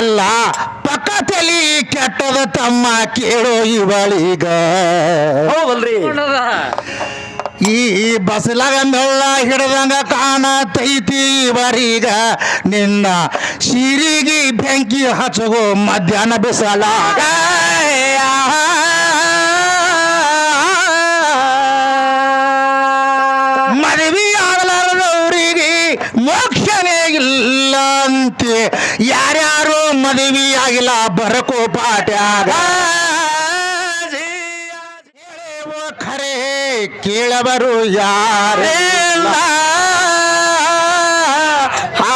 ಅಲ್ಲ ಪಕ್ಕ ತಲಿ ಕೆಟ್ಟದ ತಮ್ಮ ಕೇಳೋ ಇವಳೀಗ. ಹೌದಲ್ರಿ? ಈ ಬಸಲಾಗ ಮೆಳ್ಳ ಹಿಡ್ದಂಗ ಕಾಣತೈತಿ ಇವರೀಗ. ನಿನ್ನ ಸಿರಿಗೆ ಬೆಂಕಿ ಹಚ್ಚಗೋ ಮಧ್ಯಾಹ್ನ ಬಿಸಲಾಗ. ಅಂತೆ ಯಾರ್ಯಾರು ಮದುವೆ ಆಗಿಲ್ಲ ಬರಕೋ ಪಾಟ್ಯಾಗ ಖರೇ, ಕೇಳವರು ಹಾ.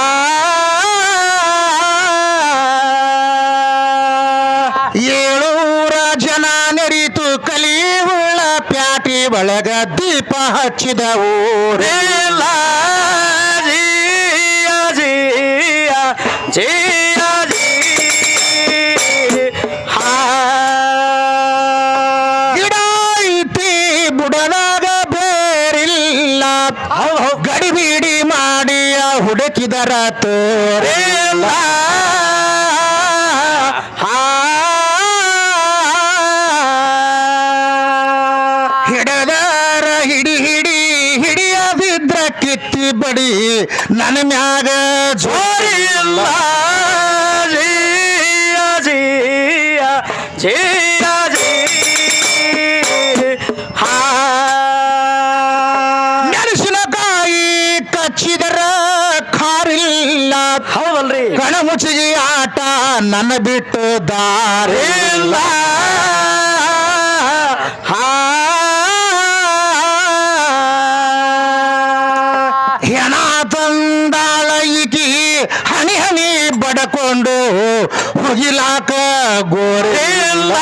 ಏಳೂರ ಜನ ನಡೀತು ಕಲಿಯುಳ್ಳ ಪ್ಯಾಟಿ ಒಳಗ ದೀಪ ಹಚ್ಚಿದ ಊರೆಲ್ಲ ಗಡಿಬಿಡಿ ಮಾಡಿ ಹುಡುಕಿದರ ತೋರೆಲ್ಲ ಆಟ ನನ್ನ ಬಿಟ್ಟು ದಾರಿಲ್ಲ. ಹೆಣ ತಂದಾಳ ಹನಿ ಹನಿ ಬಡಕೊಂಡು ಹೋಗಿಲಾಕ ಗೋರಿಲ್ಲ.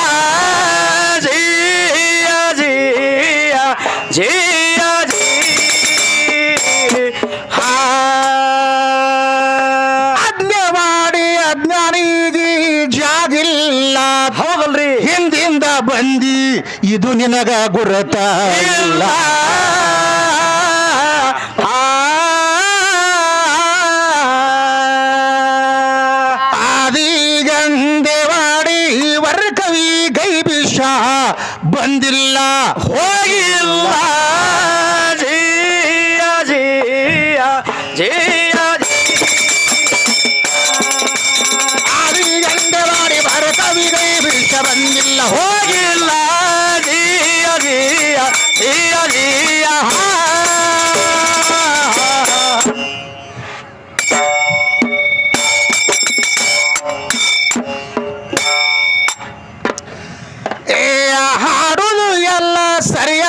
ಇದು ನಿನಗ ಗುರುತ ಇಲ್ಲ ಆದಿಗಂದೇವಾಡಿ ವರ ಕವಿ ಗೈಬಿಷ ಬಂದಿಲ್ಲ ಹೋಗಿಲ್ಲ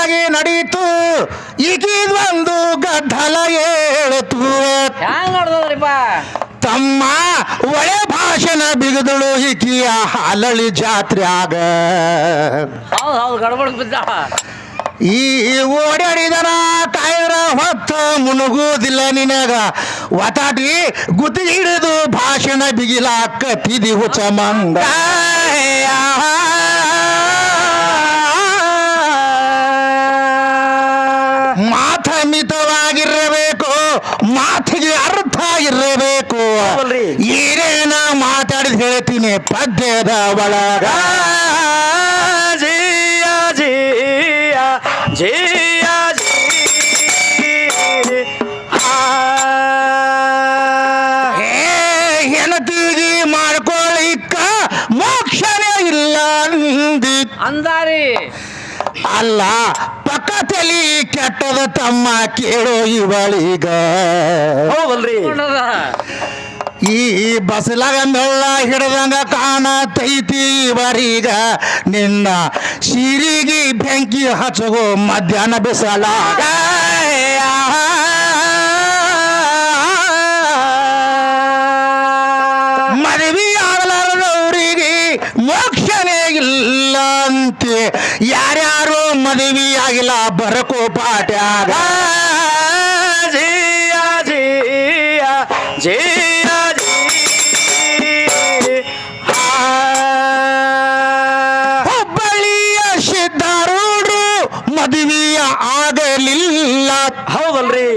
ಸರಿಯಾಗಿ ನಡೀತು. ಒಂದು ಗದ್ದಲ ನೋಡ್ದದ್ರಿಪ್ಪ? ತಮ್ಮ ಒಳೆ ಭಾಷಣ ಬಿಗದಳು ಈಕಿಯ ಹಾಲಳಿ ಜಾತ್ರೆಯಾಗ ಈ ಓಡಾಡಿದನ ತಾಯರ ಹೊತ್ತು ಮುನುಗುವುದಿಲ್ಲ ನಿನಗ. ಒತಾಟಿ ಗುದ್ದಿ ಹಿಡಿದು ಭಾಷಣ ಬಿಗಿಲಾಕ ತಿದಿ ಹುಚ ಮಂಗ ಏನೇನ ಮಾತಾಡಿದ ಹೇಳ್ತೀನಿ ಪದ್ಯದ ಒಳಗ. ಜಿಯ ಜಿಯ ಜಿಯ. ಜಿ ಏ ಹೆಣತಿಗೆ ಮಾಡ್ಕೊಳ್ಳಿಕ್ಕ ಮೋಕ್ಷನೇ ಇಲ್ಲ ಅಂದಿ ಅಂದಾರಿ. ಅಲ್ಲ ಪಕ್ಕ ತಲಿ ಕೆಟ್ಟದ ತಮ್ಮ ಕೇಳೋ ಇವಳೀಗ. ಹೌದಲ್ರಿ. ನೋಡದ ಈ ಬಸಲಾಗ ಮೆಳ್ಳ ಹಿಡ್ದಂಗ ಕಾಣತೈತಿ ಬರೀಗ ನಿನ್ನ ಸಿರಿಗೆ ಬೆಂಕಿ ಹಚ್ಚಗೋ ಮಧ್ಯಾಹ್ನ ಬಿಸಲಾಗ. ಮದುವೆ ಆಗಲಾರದವರಿಗೆ ಮೋಕ್ಷನೇ ಇಲ್ಲ ಅಂತೆ ಯಾರ್ಯಾರು ಮದುವೆ ಆಗಿಲ್ಲ ಬರಕೋ ಪಾಟ್ಯಾಗ. ಹೌದಲ್ರಿ?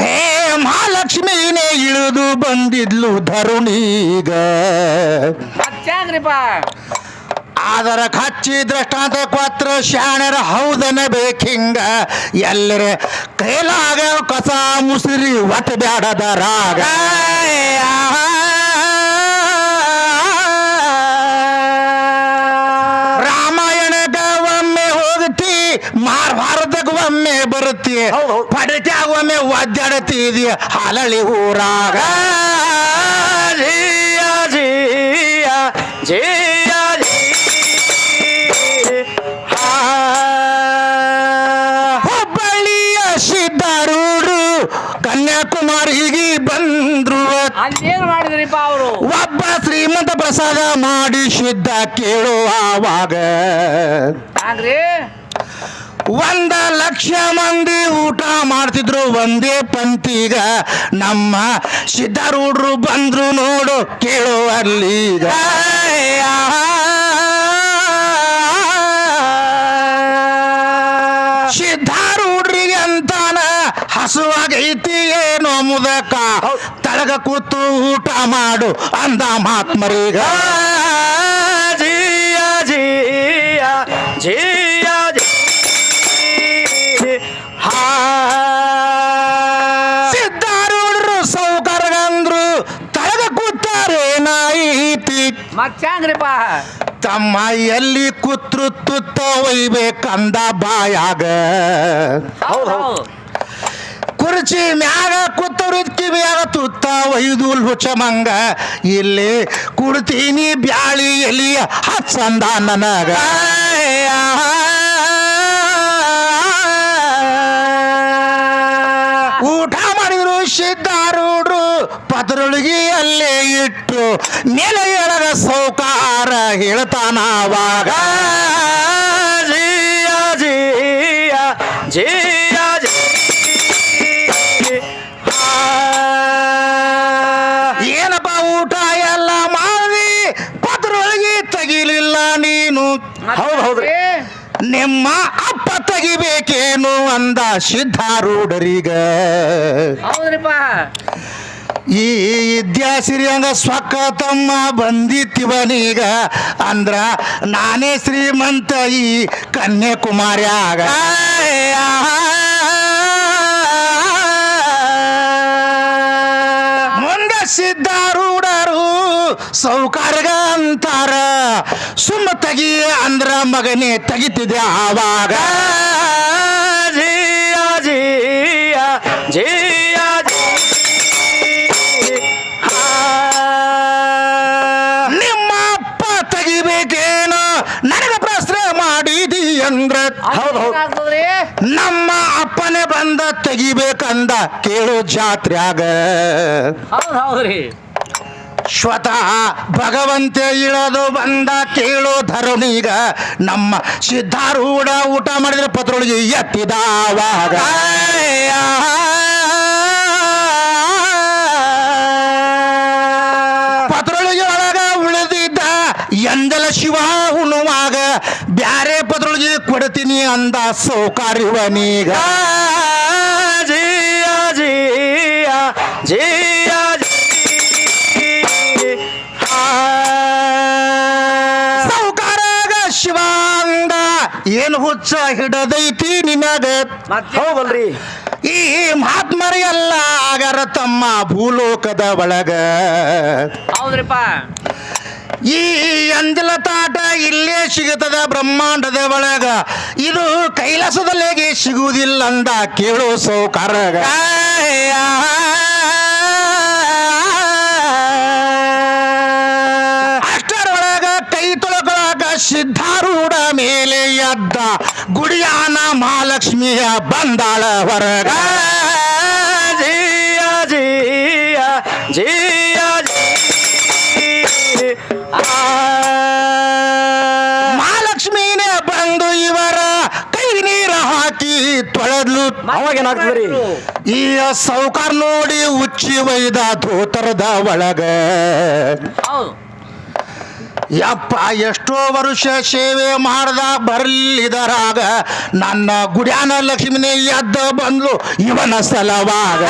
ಹೇ ಮಹಾಲಕ್ಷ್ಮೀನೇ ಲಕ್ಷ್ಮಿನೇ ಇಳಿದು ಬಂದಿದ್ಲು ಧರುಣೀಗ. ಆದರ ಖಚ್ಚಿ ದೃಷ್ಟಾಂತ ಕ್ವಾತ್ರ ಶಾಣರ ಹೌದನ ಬೇಕಿಂಗ. ಎಲ್ಲರ ಕೈಲಾಗ ಕಸ ಮುಸಿರಿ ಒಟ್ ಬ್ಯಾಡದ ರಾಗ. ರಾಮಾಯಣಕ್ಕ ಒಮ್ಮೆ ಹೋಗ್ತಿ ಮಹಾಭಾರತಕ್ಕೆ ಒಮ್ಮೆ ಬರುತ್ತೆ. ಒಮ್ಮೆ ಒದ್ದಾಡತಿದೀಯ ಹಲಳಿ ಊರಾಗ. ಜಿಯ ಜಿಯ ಜಿಯ ಹುಬ್ಬಳ್ಳಿಯ ಸಿದ್ಧಾರೂಢರು ಕನ್ಯಾಕುಮಾರಿಗೆ ಬಂದ್ರು. ಅಲ್ಲೇನು ಮಾಡಿದ್ರಿಪ್ಪ ಅವರು? ಒಬ್ಬ ಶ್ರೀಮಂತ ಪ್ರಸಾದ ಮಾಡಿ ಶುದ್ಧ ಕೇಳುವಾಗ ಹಂಗ್ರಿ? ಒಂದ ಲಕ್ಷ ಮಂದಿ ಊಟ ಮಾಡ್ತಿದ್ರು ಒಂದೇ ಪಂತೀಗ ನಮ್ಮ ಸಿದ್ಧಾರೂಢರು ಬಂದ್ರು ನೋಡು ಕೇಳು ಅಲ್ಲಿಗ ಸಿದ್ಧಾರೂಢರಿಗೆ ಅಂತಾನ ಹಸುವಾಗೈತಿ ಏನೋ ಮುದಕ ತಳಗ ಕೂತು ಊಟ ಮಾಡು ಅಂದ ಮಹಾತ್ಮರಿಗ ಜಿಯ ಜಿಯ ಜಿ ಮತ್ತ್ಯಾಂಗ್ರಿಪ್ಪ ತಮ್ಮ ಎಲ್ಲಿ ಕೂತ್ರು ತುತ್ತ ಒಯ್ಬೇಕಂದ ಬಾಯಾಗ. ಹೌದು ಕುರ್ಚಿ ಮ್ಯಾಗ ಕೂತರು ಕಿವಿಯಾಗ ತುತ್ತ ಒಯ್ದು ಲುಚಮಂಗ. ಇಲ್ಲಿ ಕುಡ್ತೀನಿ ಬ್ಯಾಳಿ ಎಲ್ಲಿ ಹಚ್ಚಂದ ನನಗ. ಊಟ ಮಾಡಿದ್ರು ಸಿದ್ಧಾರೂಢರು ಪತ್ರೊಳಗಿ ಅಲ್ಲೇ ಇಟ್ಟು ನೆಲೆಯೊಳಗ ಸೌಕಾರ ಹೇಳ್ತಾನವಾಗ ಜಿಯ ಜಿಯ ಜಿಯ ಏನಪ್ಪ ಊಟ ಎಲ್ಲ ಮಾಡಿ ಪತ್ರೊಳಗೆ ತೆಗಿಲಿಲ್ಲ ನೀನು. ಹೌದು ಹೌದ್ರಿ. ನಿಮ್ಮ ಅಪ್ಪ ತೆಗಿಬೇಕೇನು ಅಂದ ಸಿದ್ಧಾರೂಢರಿಗ. ಹೌದ್ರಿಪ್ಪ. ಈ ವಿದ್ಯಾಸಿರಿಯಂಗ ಸ್ವಕ್ಕ ತಮ್ಮ ಬಂದಿತ್ತಿವನೀಗ ಅಂದ್ರ ನಾನೇ ಶ್ರೀಮಂತ ಈ ಕನ್ಯಾಕುಮಾರ್ಯಾಗ ಮುಂದೆ ಸಿದ್ಧಾರೂಢರು ಸೌಕಾರ್ಗ ಅಂತಾರ ಸುಮ್ಮ ತೆಗಿ ಅಂದ್ರ ಮಗನೇ ತೆಗಿತಿದೆ ಆವಾಗ. ತೆಗಿಬೇಕಂದ ಕೇಳು ಜಾತ್ರ್ಯಾಗ. ಹೌದು ಹೌದ್ರಿ. ಸ್ವತಃ ಭಗವಂತ ಇಳದು ಬಂದ ಕೇಳು ಧರುಣೀಗ. ನಮ್ಮ ಸಿದ್ಧಾರೂಢ ಊಟ ಮಾಡಿದ್ರೆ ಪತ್ರೊಳಗೆ ಎತ್ತಿದಾವಾಗ ಪತ್ರೊಳಗೆ ಒಳಗ ಉಳಿದಿದ್ದ ಎಂದಲ ಶಿವ ಉಣ್ಣುವಾಗ ಬ್ಯಾರೆ ಪತ್ರೊಳಗೆ ಕೊಡ್ತೀನಿ ಅಂದ ಸೌಕಾರ್ಯವನೀಗ. ಸೌಕಾರಾಗ ಶಿವಾಂಗ ಏನು ಹುಚ್ಚ ಹಿಡದೈತಿ ನಿನಗ? ಹೌದಲ್ರಿ ಈ ಮಹಾತ್ಮರಿಗೆಲ್ಲ ಆಗರ ತಮ್ಮ ಭೂಲೋಕದ ಒಳಗ. ಹೌದ್ರಿಪ್ಪ. ಈ ಅಂಜಲ ತಾಟ ಇಲ್ಲೇ ಸಿಗುತ್ತದ ಬ್ರಹ್ಮಾಂಡದ ಒಳಗ. ಇದು ಕೈಲಾಸದಲ್ಲೇಗೆ ಸಿಗುವುದಿಲ್ಲ ಅಂದ ಕೇಳೋ ಸೌಕಾರಗ ಮಹಾಲಕ್ಷ್ಮಿಯ ಬಂದಾಳ ಹೊರಗ. ಜಿಯ ಜಿಯ ಜಿಯ ಮಹಾಲಕ್ಷ್ಮಿನೇ ಬಂದು ಇವರ ಕೈ ನೀರ ಹಾಕಿ ತೊಳೆದ್ಲು. ಅವಾಗೇನಾಗ್ತದ್ರಿ ಈ ಸೌಕಾರ ನೋಡಿ ಉಚ್ಚಿ ಒಯ್ದ ಧೋತರದ ಒಳಗ. ಹೌದು. ಯಪ್ಪ, ಎಷ್ಟೋ ವರುಷ ಸೇವೆ ಮಾಡ್ದ ಬರ್ಲಿದರಾಗ ನನ್ನ ಗುಡ್ಯಾನ ಲಕ್ಷ್ಮಿನೇ ಎದ್ದ ಬಂದ್ಲು ಇವನ ಸಲವಾಗ.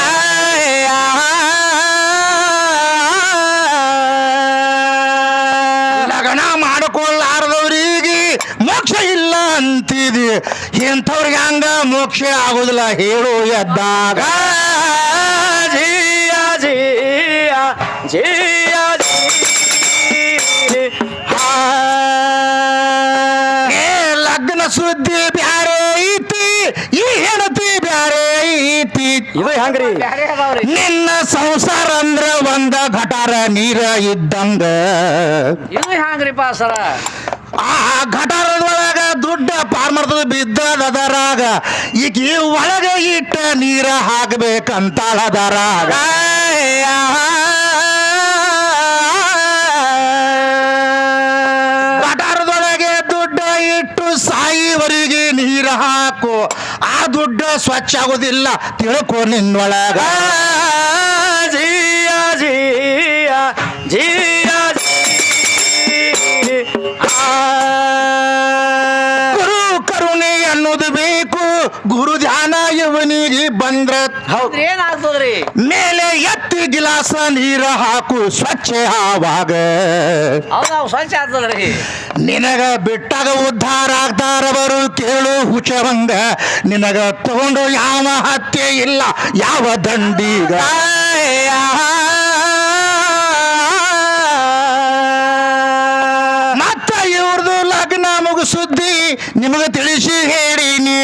ಲಗ್ನ ಮಾಡಿಕೊಳ್ಳಾರ್ದವ್ರಿಗೆ ಮೋಕ್ಷ ಇಲ್ಲ ಅಂತಿದಿ. ಇಂಥವ್ರಿಗೆ ಹಂಗ ಮೋಕ್ಷ ಆಗುದಿಲ್ಲ ಹೇಳು ಎದ್ದಾಗ. ಸುದ್ದಿ ಬ್ಯಾರೆ ಐತಿ ಈ ಹೆಣತಿ ಬ್ಯಾರೆ ಐತಿ. ಇದು ಹೆಂಗ್ರಿ? ನಿನ್ನ ಸಂಸಾರ ಅಂದ್ರ ಒಂದ ಘಟಾರ ನೀರ ಇದ್ದಂಗ. ಇದು ಹ್ಯಾಂಗ್ರಿಪ್ಪ ಸರ ಆ ಘಟಾರದೊಳಗ ದುಡ್ಡ ಪಾರ್ಮರ್ತದ ಬಿದ್ದದರಾಗ ಈಗ ಈ ಒಳಗ ಇಟ್ಟ ನೀರ ಹಾಕ್ಬೇಕಂತಾಳದರಾಗ ಘಟಾರದೊಳಗೆ ಸ್ವಚ್ಛ ಆಗೋದಿಲ್ಲ ತಿಳ್ಕೊ ನಿನ್ನೊಳಗ. ಜಿಯ ಜಿಯ ಜಿಯ ಗುರು ಕರುಣೆ ಅನ್ನೋದು ಬೇಕು. ಗುರು ಧ್ಯಾನ ಇವನಿಗೆ ಬಂದ್ರ. ಹೌದ್ರಿ ಏನಾಗ್ತದ್ರಿ ಮೇಲೆ ಗಿಲಾಸ ನೀರ ಹಾಕು ಸ್ವಚ್ಛ ಆವಾಗ. ಸ್ವಚ್ಛ ಆಗ್ತದ್ರಿ ನಿನಗ ಬಿಟ್ಟಾಗ ಉದ್ಧಾರ ಆಗ್ತಾರವರು ಕೇಳು ಹುಚರಂಗ ನಿನಗ ತಗೊಂಡು ಯಾವ ಹತ್ಯೆ ಇಲ್ಲ ಯಾವ ದಂಡಿಗ. ಮತ್ತ ಇವ್ರದು ಲಗ್ನ ನಿಮಗೆ ತಿಳಿಸಿ ಹೇಳೀನಿ.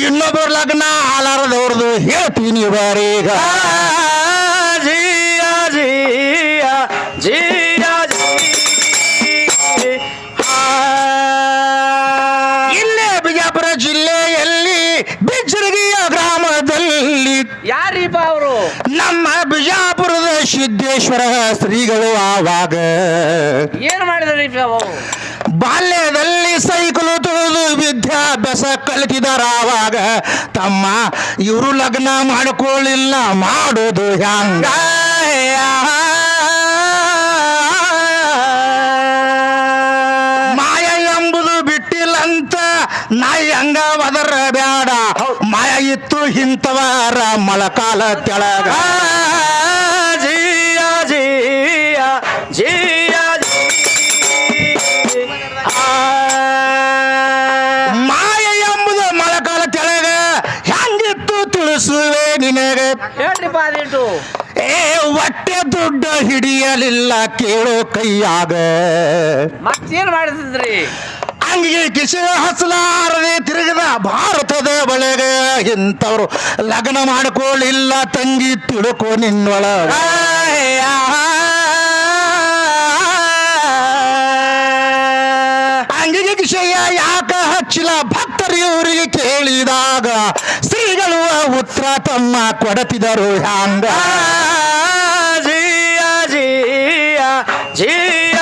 ಇನ್ನೊಬ್ಬರ ಲಗ್ನ ಹಾಲಾರದವ್ರದ್ದು ಹೇಳ್ತೀನಿ ಬರೀಗ ಸಿದ್ದೇಶ್ವರ ಶ್ರೀಗಳು ಆವಾಗ. ಏನ್ ಮಾಡಿದ್ರಿ ಬಾಲ್ಯದಲ್ಲಿ ಸೈಕಲ್ ತುಳಿದು ವಿದ್ಯಾಭ್ಯಾಸ ಕಲಿತಿದಾರ ಆವಾಗ. ತಮ್ಮ ಇವರು ಲಗ್ನ ಮಾಡಿಕೊಳ್ಳಿಲ್ಲ ಮಾಡೋದು ಹ್ಯಾಂಗ? ಮಾಯ ಎಂಬುದು ಬಿಟ್ಟಿಲ್ಲಂತ ನಾಯಿ ಹಂಗ ಒದರ ಬೇಡ ಮಾಯ ಇತ್ತು ಇಂಥವರ ಮಳಕಾಲ ತೆಳಗ. ಅದಿಟ್ಟು ಏ ಹೊಟ್ಟೆ ದುಡ್ಡು ಹಿಡಿಯಲಿಲ್ಲ ಕೇಳೋ ಕೈಯಾಗ. ಮತ್ತೇನ್ ಮಾಡಿದ್ರಿ? ಅಂಗಿಗೆ ಕಿಸೆ ಹಸಲಾರದೆ ತಿರುಗದ ಭಾರತದ ಒಳಗೆ ಇಂಥವ್ರು ಲಗ್ನ ಮಾಡ್ಕೊಳ್ಳಿಲ್ಲ ತಂಗಿ ತಿಳ್ಕೊ ನಿನ್ನೊಳ ಅಂಗಿಗೆ ಕಿಸೆಯ ಯಾಕ ಹಚ್ಚಿಲ್ಲ ಭಕ್ತರು ಇವರಿಗೆ ಉತ್ತರ ತಮ್ಮ ಕೊಡತಿದರು ಹ್ಯಾಂಗ? ಜಿಯ ಜಿಯ ಜಿಯ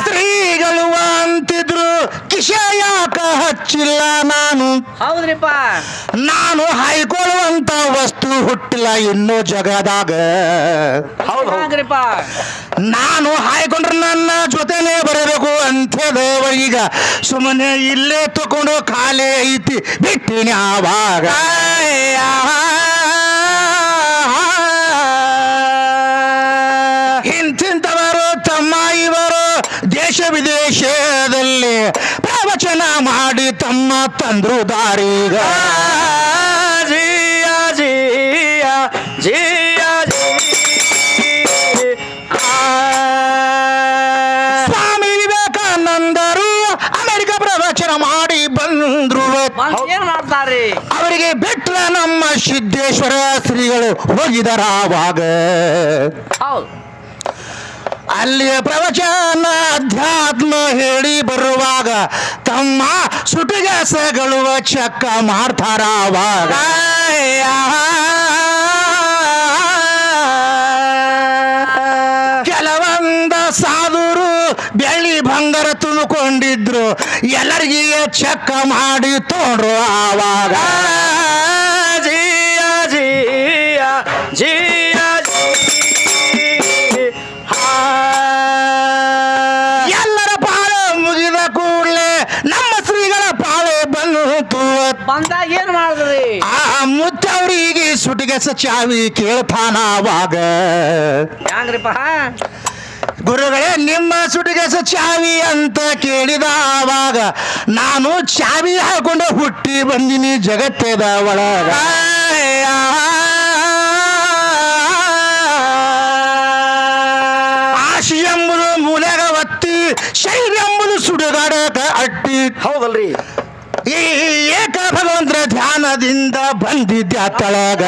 ಸ್ತ್ರೀಗಳು ಅಂತಿದ್ರು ಕಿಶ ಯಾಕ ಹಚ್ಚಿಲ್ಲ ನಾನು? ಹೌದ್ರಿಪ್ಪ. ನಾನು ಹೈಕೊಳ್ಳುವಂತ ವಸ್ತು ಹುಟ್ಟಿಲ್ಲ ಇನ್ನೂ ಜಗದಾಗ. ನಾನು ಹಾಯ್ಕೊಂಡ್ರೆ ನನ್ನ ಜೊತೆನೆ ಬರಬೇಕು. ಅಂಥದವ ಈಗ ಸುಮ್ಮನೆ ಇಲ್ಲೇ ತಕೊಂಡು ಖಾಲಿ ಐತಿ ಬಿಟ್ಟಿನಿ ಆವಾಗ ಇಂತಿಂತವರು ತಮ್ಮ ಇವರು ದೇಶ ವಿದೇಶದಲ್ಲಿ ಪ್ರವಚನ ಮಾಡಿ ತಮ್ಮ ತಂದ್ರು ದಾರಿಗ ಜಿಯ ಜಿಯ ಜಿ ಅವರಿಗೆ ಬಿಟ್ಲ ನಮ್ಮ ಸಿದ್ದೇಶ್ವರ ಶ್ರೀಗಳು ಹೋಗಿದಾರ ಆವಾಗ. ಹೌದು. ಅಲ್ಲಿ ಪ್ರವಚನ ಅಧ್ಯಾತ್ಮ ಹೇಳಿ ಬರುವಾಗ ತಮ್ಮ ಸುಟಿಗಾಸಗಳು ಚಕ್ಕ ಮಾಡ್ತಾರ ಎಲ್ಲರಿಗೆ ಚೆಕ್ ಮಾಡಿ ತೋಡ್ರು ಆವಾಗ. ಜಿಯ ಜಿಯ ಜಿಯ ಹಾ. ಎಲ್ಲರ ಪಾಳೆ ಮುಗಿದ ಕೂಡಲೇ ನಮ್ಮ ಶ್ರೀಗಳ ಪಾಳೆ ಬಂದು ಬಂದಾಗ ಏನ್ ಮಾಡಿದ್ರಿ? ಆ ಮುತ್ತವರಿಗೆ ಸುಟಿಗೆಸ ಚಾವಿ ಕೇಳ್ತಾನ ಅವಾಗ ಹ್ಯಾಂಗ್ರಿಪ್ಪ? ಗುರುಗಳೇ ನಿಮ್ಮ ಸುಟಿಗೆಸ ಚಾವಿ ಅಂತ ಕೇಳಿದ ಅವಾಗ ನಾನು ಚಾವಿ ಹಾಕೊಂಡು ಹುಟ್ಟಿ ಬಂದಿನಿ ಜಗತ್ತದ ಒಳಗ. ಆಶಿ ಎಂಬುದು ಮೂಲೆಗ ಒತ್ತಿ ಶೈಲಿ ಎಂಬುದು ಸುಡುಗಾಡಕ ಅಟ್ಟಿ. ಹೌದಲ್ರಿ. ಈ ಏಕ ಭಗವಂತರ ಧ್ಯಾನದಿಂದ ಬಂದಿದ್ದ ತಳಗ.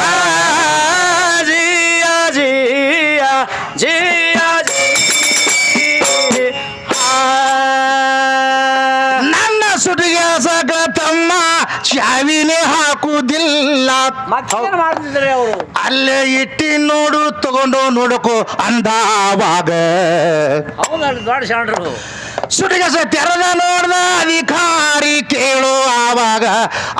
ಮತ್ತೇನ್ ಮಾಡ್ತಿದ್ರಿ ಅವರು? ಅಲ್ಲೇ ಇಟ್ಟಿ ನೋಡು ತಗೊಂಡು ನೋಡಕು ಅಂದಾವಾಗ. ಹೌದಲ್ರಿ ದೊಡ್ಡ ಶಾಣ್ರು? ತೆರೆದ ನೋಡ್ದ ಅಧಿಕಾರಿ ಕೇಳು ಆವಾಗ.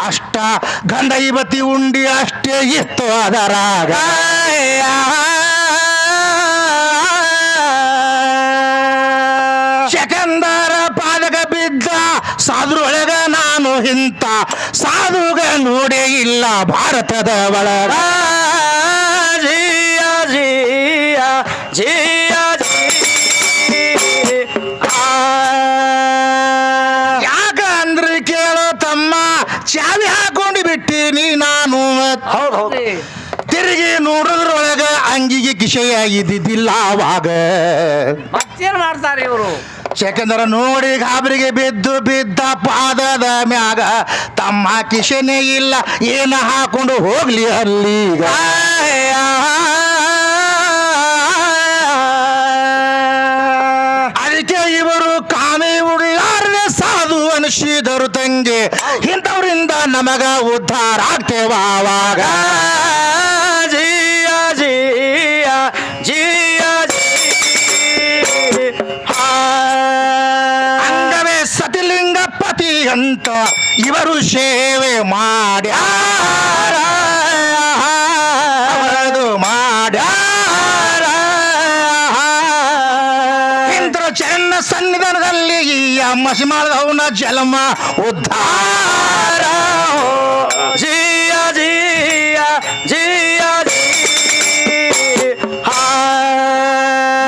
ಅಷ್ಟ ಗಂಧ ಇವತಿ ಉಂಡಿ ಅಷ್ಟೇ ಇತ್ತು ಅದರಾಗ. ಸಾಧುಗ ನೋಡಿ ಇಲ್ಲ ಭಾರತದ ಒಳಗ ಜಿಯ ಜಿಯ ಜಿಯ. ಯಾಕ ಅಂದ್ರೆ ಕೇಳೋ ತಮ್ಮ ಚಾವಿ ಹಾಕೊಂಡು ಬಿಟ್ಟಿನಿ ನಾನು ಹೌದ್ ಹೌದ್. ತಿರುಗಿ ನೋಡಿದ್ರೊಳಗ ಅಂಗಿಗೆ ಕಿಶೆಯ ಇದ್ದಿದ್ದಿಲ್ಲ ಅವಾಗ. ಮತ್ತೇನ್ ಮಾಡ್ತಾರೆ ಇವರು? ಯಾಕಂದ್ರ ನೋಡಿ ಗಾಬರಿಗೆ ಬಿದ್ದು ಬಿದ್ದ ಪಾದದ ಮ್ಯಾಗ ತಮ್ಮ ಕಿಶನೆ ಇಲ್ಲ, ಏನ ಹಾಕೊಂಡು ಹೋಗ್ಲಿ ಅಲ್ಲಿಗ? ಅದಕ್ಕೆ ಇವರು ಕಾಮಿ ಉಳ್ಳಾರ್ದ ಸಾಧು ಅನಿಸಿದರು ತಂಗೆ. ಇಂಥವರಿಂದ ನಮಗ ಉದ್ಧಾರ ಆಗ್ತೇವ ಇವರು ಸೇವೆ ಮಾಡ್ಯಾರ ಅವರದು ಮಾಡ್ಯಾರ ಇಂದ್ರ ಚರಣ ಸನ್ನಿಧಾನದಲ್ಲಿ ಈ ಮಸಿಮಾಳದವನ ಜಲಮ ಉದ್ಧಾರ ಜಿಯ ಜಿಯ ಜಿಯ.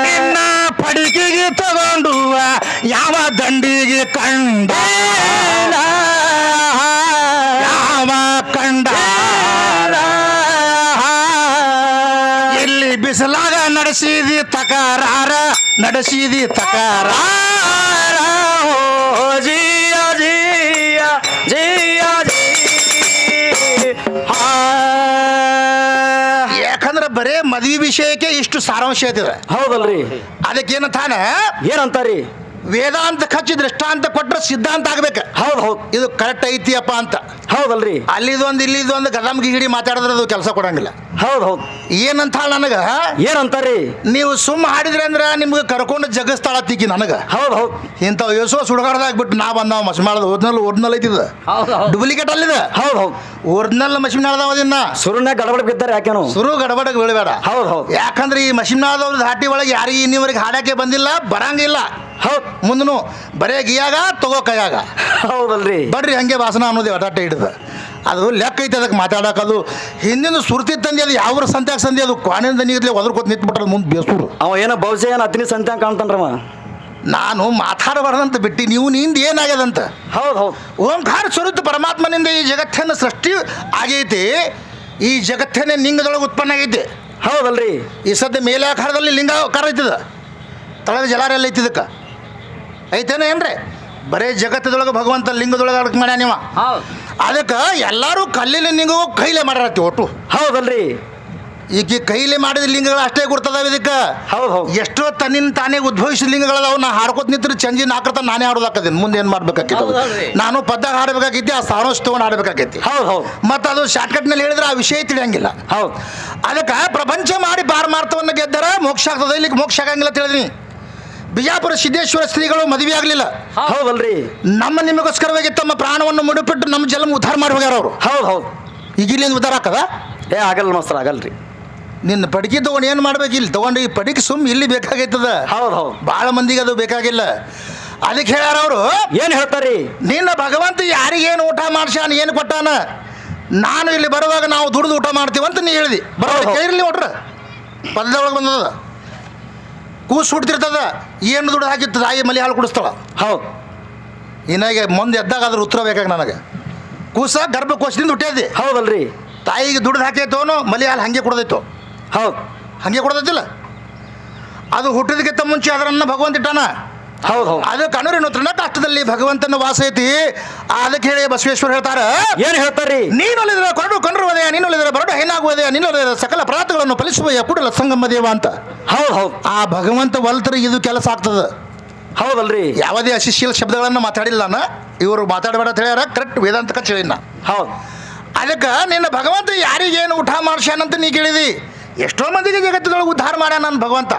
ನಿನ್ನ ಪಡಿಕೆಗೆ ತಗೊಂಡು ಯಾವ ದಂಡಿಗೆ ಕಂಡ ನಡೆಸಿದಿ ತಕರಾರ ನಡೆಸಿದಿ ತಕರಾರ. ಓ ಜಿಯ ಜಿಯ ಜಿಯ. ಯಾಕಂದ್ರೆ ಬರೇ ಮದ್ವಿ ವಿಷಯಕ್ಕೆ ಇಷ್ಟು ಸಾರಾಂಶ ಐತಿದೆ ಹೌದಲ್ರಿ. ಅದಕ್ಕೇನಂತಾನ? ಏನಂತಾರಿ? ವೇದಾಂತ ಖರ್ಚು ದೃಷ್ಟಾಂತ ಕೊಟ್ರೆ ಸಿದ್ಧಾಂತ ಆಗ್ಬೇಕು. ಹೌದು ಹೌದು. ಇದು ಕರೆಕ್ಟ್ ಐತಿಯಪ್ಪ ಅಂತ. ಹೌದಲ್ರಿ. ಅಲ್ಲಿದೊಂದು ಇಲ್ಲಿದೊಂದು ಗದಮ್ಗಿ ಹಿಡಿ ಮಾತಾಡಿದ್ರೆ ಅದು ಕೆಲಸ ಕೊಡಂಗಿಲ್ಲ. ಹೌದ್ ಹೌದು. ಏನಂತ ನನಗೆ? ಏನಂತಾರಿ? ನೀವು ಸುಮ್ಮ ಹಾಡಿದ್ರಿ ಅಂದ್ರೆ ನಿಮ್ಗೆ ಕರ್ಕೊಂಡು ಜಗಸ್ತಾಳ ತಿಕ್ಕಿ ನನಗೆ. ಹೌದು ಹೌದು. ಇಂಥವು ಯಶೋ ಸುಡುಗಾಡ್ದಾಗ ಬಿಟ್ಟು ನಾ ಬಂದ ಮಸಿಮಾಳದ ಒರಿಜಿನಲ್ ಒರಿಜಿನಲ್ ಐತಿದ. ಡೂಪ್ಲಿಕೇಟ್ ಅಲ್ಲಿದೆ? ಹೌದು ಹೌದು. ಒರಿಜಿನಲ್ ಮಸಿಮ್ನಾಳದವ ಅದನ್ನ? ಸುರುಣ್ಣ ಗಡಬಡ ಬಿದ್ದಾರೆ ಯಾಕೇನು ಸುರು ಗಡಬಡಕ್ಕೆ ಬೀಳಬೇಡ. ಹೌದು ಹೌದು. ಯಾಕಂದ್ರೆ ಈ ಮಸಿಮ್ನಾಳದವ್ರ ಧಾಟಿ ಒಳಗೆ ಯಾರಿಗೆ ಇನ್ನಿವರೆಗೆ ಹಾಡಕ್ಕೆ ಬಂದಿಲ್ಲ ಬರಂಗಿಲ್ಲ ಹೌದು. ಮುಂದನು ಬರೇ ಗಿಯಾಗ ತಗೋ ಕೈಯಾಗ. ಹೌದಲ್ರಿ. ಬಡ್ರಿ ಹಂಗೆ ವಾಸನ ಅನ್ನೋದು ಒಟಾಟ ಹಿಡಿದ. ಅದು ಲೆಕ್ಕ ಐತೆ ಅದಕ್ಕೆ ಮಾತಾಡಕ್ಕೆ ಅದು. ಹಿಂದಿನ ಸುರ್ತಿ ತಂದೆ ಅದು ಯಾವ ಸಂತ್ಯಾಗ ಸಂದಿ ಅದು? ಕ್ವಾಣಿಂದ ನೀರ್ಲಿ ಒದರ್ಕೋತ ನಿಂತ್ಬಿಟ್ರೆ ಮುಂದೆ ಬೇಸೂರು. ಅವ ಏನೋ ಬಹುಶಃ ಏನು ಹತ್ತಿನ ಸಂತ್ಯಾಗ ಕಾಣ್ತಾನ್ರವ. ನಾನು ಮಾತಾಡಬಾರ್ದಂತ ಬಿಟ್ಟು ನೀವು ನಿಂದ ಏನಾಗ್ಯದಂತ? ಹೌದು ಹೌದು. ಓಂಕಾರ ಸ್ವರೂಪ ಪರಮಾತ್ಮನಿಂದ ಈ ಜಗತ್ತನ್ನು ಸೃಷ್ಟಿ ಆಗೈತಿ. ಈ ಜಗತ್ತನ್ನೇ ಲಿಂಗದೊಳಗೆ ಉತ್ಪನ್ನ ಆಗೈತಿ. ಹೌದಲ್ರಿ. ಈ ಸದ್ಯ ಮೇಲಾಕಾರದಲ್ಲಿ ಲಿಂಗ ಆಕಾರ ಐತದ? ತಳದ ಜಲಾರ ಎಲ್ಲ ಐತಿದಕ್ಕೆ ಐತೇನ ಏನ್ರಿ? ಬರೇ ಜಗತ್ತದೊಳಗೆ ಭಗವಂತ ಲಿಂಗದೊಳಗೆ ಅಡಕ್ ಮಾಡ್ಯಾನಿವ ನೀವು ಹೌದು. ಅದಕ್ಕೆ ಎಲ್ಲರೂ ಕಲ್ಲಿನ ಲಿಂಗವು ಕೈಲೆ ಮಾಡಾರತ್ತಿ ಒಟ್ಟು. ಹೌದಲ್ರಿ. ಈಗ ಕೈಲೇ ಮಾಡಿದ ಲಿಂಗಗಳು ಅಷ್ಟೇ ಗುರ್ತದಾವ ಇದಕ್ಕೆ. ಹೌದು ಹೌದು. ಎಷ್ಟೋ ತನ್ನಿನ ತಾನೇ ಉದ್ಭವಿಸಿದ ಲಿಂಗಗಳದಾವ ನಾ ಹಾಡ್ಕೋತ ನಿಂತ್ರೆ ಚಂಜಿ ನಾಕರ್ತ ನಾನೇ ಹಾಡೋದಾಕದೇನು ಮುಂದೆ ಏನು ಮಾಡ್ಬೇಕಾಗಿತ್ತು. ನಾನು ಪದ್ದಾಗ ಹಾಡಬೇಕಾಗಿದ್ದೆ ಆ ಸಾರೋಸ್ ತೊಗೊಂಡು ಹಾಡಬೇಕಾಗೈತಿ ಹೌದು ಹೌದು. ಮತ್ತು ಅದು ಶಾರ್ಟ್ಕಟ್ನಲ್ಲಿ ಹೇಳಿದ್ರೆ ಆ ವಿಷಯ ತಿಳಿಯಂಗಿಲ್ಲ. ಹೌದು. ಅದಕ್ಕೆ ಪ್ರಪಂಚ ಮಾಡಿ ಪಾರಮಾರ್ಥವನ್ನು ಗೆದ್ದರೆ ಮೋಕ್ಷ ಆಗ್ತದೆ ಇಲ್ಲಿಗೆ ಮೋಕ್ಷ ಆಗಂಗಿಲ್ಲ ತಿಳಿದೀನಿ ಬಿಜಾಪುರ ಸಿದ್ದೇಶ್ವರ ಸ್ತ್ರೀಗಳು ಮದುವೆ ಆಗಲಿಲ್ಲ. ಹೌದಲ್ರಿ. ನಮ್ಮ ನಿಮಗೋಸ್ಕರವಾಗಿ ತಮ್ಮ ಪ್ರಾಣವನ್ನು ಮುಡಿಪಿಟ್ಟು ನಮ್ಮ ಜಲಮ ಉದ್ಧಾರ ಮಾಡಿ ಹೋಗ್ಯಾರ ಅವರು. ಹೌದು ಹೌದು. ಈಗ ಇಲ್ಲಿಂದ ಉದ್ಧಾರ ಆಗ್ತದ? ಏ ಆಗಲ್ಲ ಮಾಸ್ತರ್ ಆಗಲ್ರಿ. ನಿನ್ನ ಪಡಿಕೆ ತಗೊಂಡು ಏನು ಮಾಡ್ಬೇಕು ಇಲ್ಲಿ? ತೊಗೊಂಡು ಈ ಪಡಿಕೆ ಸುಮ್ ಇಲ್ಲಿ ಬೇಕಾಗೈತದ? ಹೌದು ಹೌದು. ಭಾಳ ಮಂದಿಗೆ ಅದು ಬೇಕಾಗಿಲ್ಲ. ಅದಕ್ಕೆ ಹೇಳ್ಯಾರ ಅವರು ಏನ್ ಹೇಳ್ತಾರಿ? ನಿನ್ನ ಭಗವಂತ ಯಾರಿಗೇನು ಊಟ ಮಾಡ್ಸ್ಯಾನ ಏನು ಕೊಟ್ಟಾನ? ನಾನು ಇಲ್ಲಿ ಬರುವಾಗ ನಾವು ದುಡಿದು ಊಟ ಮಾಡ್ತೀವಂತ ನೀ ಹೇಳಿದಿ. ಬರೋ. ಕೇಳಿರ್ಲಿ ಒಟ್ರ ಪಲ್ಯದೊಳಗೆ ಬಂದದ. ಕೂಸು ಹುಡ್ತಿರ್ತದ ಏನು ದುಡ್ಡು ಹಾಕಿತ್ತು ತಾಯಿ ಮಲಿ ಹಾಲು ಕುಡಿಸ್ತಾಳ? ಹೌದು. ಇನ್ನಾಗೆ ಮುಂದೆ ಎದ್ದಾಗ ಅದ್ರ ಉತ್ತರ ಬೇಕಾಗ ನನಗೆ. ಕೂಸ ಗರ್ಭಕೋಶದಿಂದ ಹುಟ್ಟಿದ್ದೆ ಹೌದಲ್ರಿ. ತಾಯಿಗೆ ದುಡ್ಡು ಹಾಕೈತೋನು ಮಲಿ ಹಾಲು ಹಾಗೆ ಕುಡ್ದೈತು? ಹೌದು. ಹಾಗೆ ಕೊಡೋದೈತಿಲ್ಲ? ಅದು ಹುಟ್ಟಿದಕ್ಕಿಂತ ಮುಂಚೆ ಅದರನ್ನ ಭಗವಂತ ಇಟ್ಟಾನ? ಹೌದು ಹೌದು. ಅದಕ್ಕೆ ಅನುರಿನ ತೃಣಕಾಷ್ಟದಲ್ಲಿ ಭಗವಂತನ ವಾಸ ಐತಿ ಅದಕ್ಕೆ ಹೇಳಿ ಬಸವೇಶ್ವರ ಹೇಳ್ತಾರ. ಏನ್ ಹೇಳ್ತಾರ್ರಿ? ನೀನೊಲಿದರೆ ಕೊರಡು ನೀನು ನೀನೊಲಿದರೆ ಬರಡು ಹೆಣ್ಣಾಗುವುದೇ ನೀನೊಲಿದರೆ ಸಕಲ ಪದಾರ್ಥಗಳನ್ನು ಫಲಿಸುವ ಕೂಡಲ ಸಂಗಮ ದೇವ ಅಂತ. ಹೌದು ಹೌದು. ಆ ಭಗವಂತ ಒಲ್ತರಿಗೆ ಇದು ಕೆಲಸ ಆಗ್ತದ. ಹೌದಲ್ರಿ? ಯಾವುದೇ ಅಶಿಶೀಲ ಶಬ್ದಗಳನ್ನು ಮಾತಾಡಿಲ್ಲ ನಾನು. ಇವರು ಮಾತಾಡಬೇಡ ಅಂತ ಹೇಳ್ಯಾರ ಕರೆಕ್ಟ್ ವೇದಾಂತಕ ಹೇಳಿನ ಹೌದು. ಅದಕ್ಕೆ ನಿನ್ನ ಭಗವಂತ ಯಾರಿಗೇನು ಊಟ ಮಾಡ್ಸ್ಯಾನಂತ ನೀ ಕೇಳಿದಿ. ಎಷ್ಟೋ ಮಂದಿಗೆ ಜಗತ್ತದೊಳಗೆ ಉದ್ಧಾರ ಮಾಡ್ಯಾನ ನನ್ನ ಭಗವಂತ.